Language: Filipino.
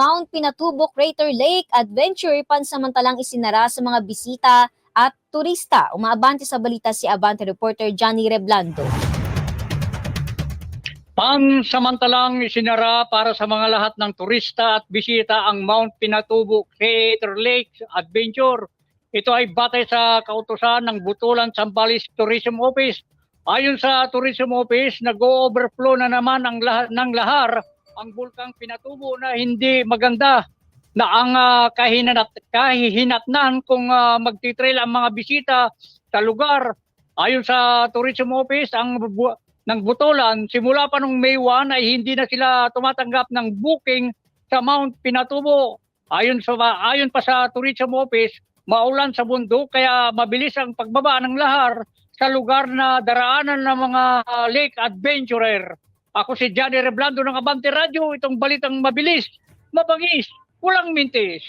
Mount Pinatubo Crater Lake Adventure pansamantalang isinara sa mga bisita at turista. Umaabante sa balita si Abante reporter Johnny Reblando. Pansamantalang isinara para sa mga lahat ng turista at bisita ang Mount Pinatubo Crater Lake Adventure. Ito ay batay sa kautosan ng Butulan Sambales Tourism Office. Ayon sa Tourism Office, nag-overflow na naman ang lahat ng lahar ang bulkang Pinatubo na hindi maganda na ang uh, kahinat, kahihinatnan kung uh, magtitrail ang mga bisita sa lugar. Ayon sa Tourism Office, ang bu- ng Butolan, simula pa nung May 1 ay hindi na sila tumatanggap ng booking sa Mount Pinatubo. Ayon sa ayon pa sa Tourism Office, maulan sa bundok kaya mabilis ang pagbaba ng lahar sa lugar na daraanan ng mga uh, lake adventurer. Ako si Johnny Reblando ng Abante Radio, itong balitang mabilis, mabangis, walang mintis.